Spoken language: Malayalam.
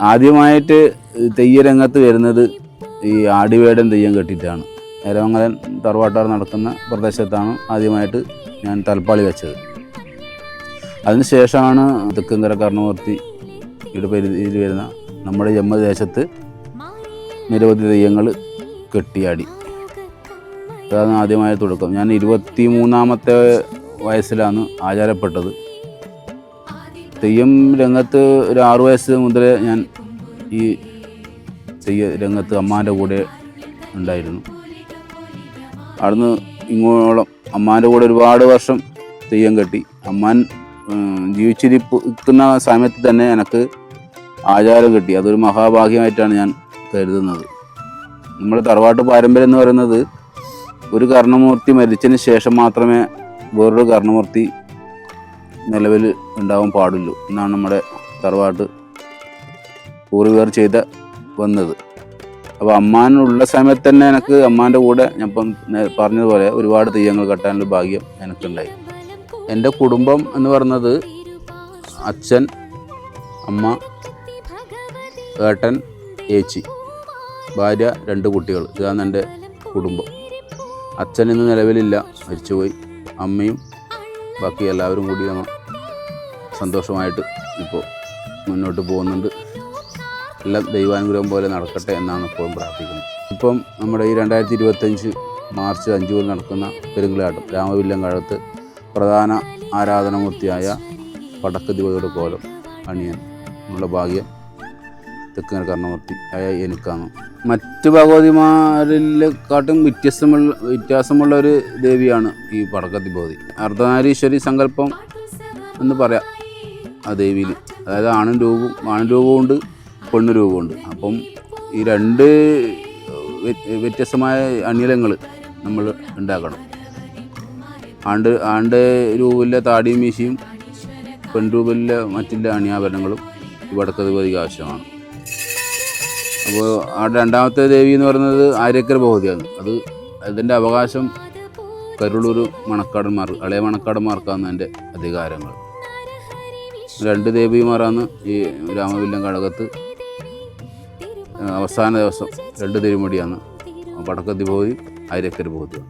ആദ്യമായിട്ട് തെയ്യരംഗത്ത് വരുന്നത് ഈ ആടിവേടൻ തെയ്യം കെട്ടിയിട്ടാണ്. എരമംഗലൻ തറവാട്ടാർ നടക്കുന്ന പ്രദേശത്താണ് ആദ്യമായിട്ട് ഞാൻ തലപ്പാളി വെച്ചത്. അതിനുശേഷമാണ് തെക്കങ്കര കർണമൂർത്തിയുടെ പരിധിയിൽ വരുന്ന നമ്മുടെ ജന്മദേശത്ത് നിരവധി തെയ്യങ്ങൾ കെട്ടിയാടി അതാണ് ആദ്യമായ തുടക്കം. ഞാൻ ഇരുപത്തി മൂന്നാമത്തെ വയസ്സിലാണ് ആചാരപ്പെട്ടത്. തെയ്യം രംഗത്ത് ഒരു ആറു വയസ്സ് മുതൽ ഞാൻ ഈ തെയ്യ രംഗത്ത് അമ്മാന്റെ കൂടെ ഉണ്ടായിരുന്നു. അവിടുന്ന് ഇങ്ങോളം അമ്മാന്റെ കൂടെ ഒരുപാട് വർഷം തെയ്യം കെട്ടി. അമ്മാൻ ജീവിച്ചിരിക്കുന്ന സമയത്ത് തന്നെ എനിക്ക് ആചാരം കിട്ടി. അതൊരു മഹാഭാഗ്യമായിട്ടാണ് ഞാൻ കരുതുന്നത്. നമ്മുടെ തറവാട്ട് പാരമ്പര്യം എന്ന് പറയുന്നത് ഒരു കർണമൂർത്തി മരിച്ചതിന് ശേഷം മാത്രമേ വേറൊരു കർണമൂർത്തി നിലവിൽ ഉണ്ടാവാൻ പാടുള്ളൂ എന്നാണ് നമ്മുടെ തറവാട്ട് പൂർവികർ ചെയ്ത വന്നത്. അപ്പോൾ അമ്മാനുള്ള സമയത്ത് തന്നെ എനിക്ക് അമ്മാന്റെ കൂടെ ഞാൻ ഇപ്പം പറഞ്ഞതുപോലെ ഒരുപാട് തെയ്യങ്ങൾ കെട്ടാനുള്ള ഭാഗ്യം എനിക്കുണ്ടായി. എന്റെ കുടുംബം എന്ന് പറഞ്ഞത് അച്ഛൻ അമ്മ ഏട്ടൻ ഏച്ചി ഭാര്യ രണ്ട് കുട്ടികൾ. ഇതാണ് എന്റെ കുടുംബം. അച്ഛൻ ഇന്ന് നിലവിലില്ല. മരിച്ചുപോയി. അമ്മയും ബാക്കി എല്ലാവരും കൂടി നമ്മൾ സന്തോഷമായിട്ട് ഇപ്പോൾ മുന്നോട്ട് പോകുന്നുണ്ട്. എല്ലാം ദൈവാനുഗ്രഹം പോലെ നടക്കട്ടെ എന്നാണ് ഇപ്പോഴും പ്രാർത്ഥിക്കുന്നത്. ഇപ്പം നമ്മുടെ ഈ രണ്ടായിരത്തി ഇരുപത്തഞ്ച് മാർച്ച് അഞ്ച് മുതൽ നടക്കുന്ന പെരുങ്കളാട്ടം രാമവില്ലങ്കഴത്ത് പ്രധാന ആരാധനാമൂർത്തിയായ പടക്ക ദിവയുടെ കോലം അണിയൻ. ഉള്ള ഭാഗ്യം തെക്കൻ കർണമൂർത്തി ആയ എനിക്കാണ്. മറ്റ് ഭഗവതിമാരിലെക്കാട്ടും വ്യത്യസ്തമുള്ള വ്യത്യാസമുള്ള ഒരു ദേവിയാണ് ഈ പടക്കത്തി ഭഗവതി. അർദ്ധനാരീശ്വരി സങ്കല്പം എന്ന് പറയാം ആ ദേവിയിൽ. അതായത് ആണും രൂപവും ആണും രൂപമുണ്ട് പെണ്ണു രൂപമുണ്ട്. അപ്പം ഈ രണ്ട് വ്യത്യസ്തമായ അണിയലങ്ങൾ നമ്മൾ ഉണ്ടാക്കണം. ആണ്ട് ആണ്ട് രൂപയിലെ താടിയും മീശയും പെൺരൂപയിലെ മറ്റുള്ള അണിയാഭരണങ്ങളും ഈ വടക്കധിപതിക്ക് ആവശ്യമാണ്. അപ്പോൾ ആ രണ്ടാമത്തെ ദേവി എന്ന് പറയുന്നത് ആര്യക്കര ഭഗവതിയാണ് അത് അതിന്റെ അവകാശം കരുളൂർ മണക്കാടന്മാർ ഇളയ മണക്കാടന്മാർക്കാണ് എന്റെ അധികാരങ്ങൾ. രണ്ട് ദേവിമാരാണ് ഈ രാമവില്ലം കഴകത്ത്. അവസാന ദിവസം രണ്ട് തിരുമുടിയാണ് വടക്കത്തി ഭഗവതി ആര്യക്കര ഭഗവതിയാണ്